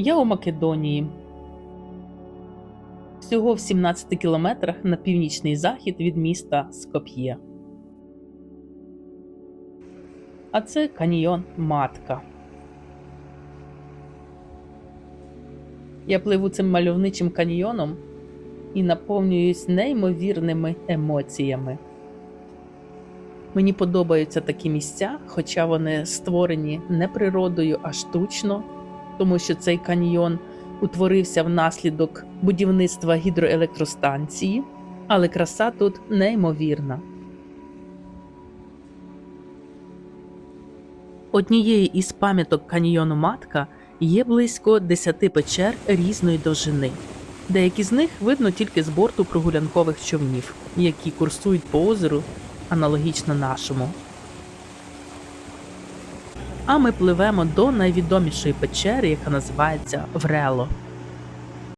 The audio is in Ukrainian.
Я у Македонії. Всього в 17 кілометрах на північний захід від міста Скоп'є. А це каньйон Матка. Я пливу цим мальовничим каньйоном і наповнююсь неймовірними емоціями. Мені подобаються такі місця, хоча вони створені не природою, а штучно, тому що цей каньйон утворився внаслідок будівництва гідроелектростанції, але краса тут неймовірна. Однією із пам'яток каньйону Матка є близько 10 печер різної довжини. Деякі з них видно тільки з борту прогулянкових човнів, які курсують по озеру аналогічно нашому. А ми пливемо до найвідомішої печери, яка називається Врело.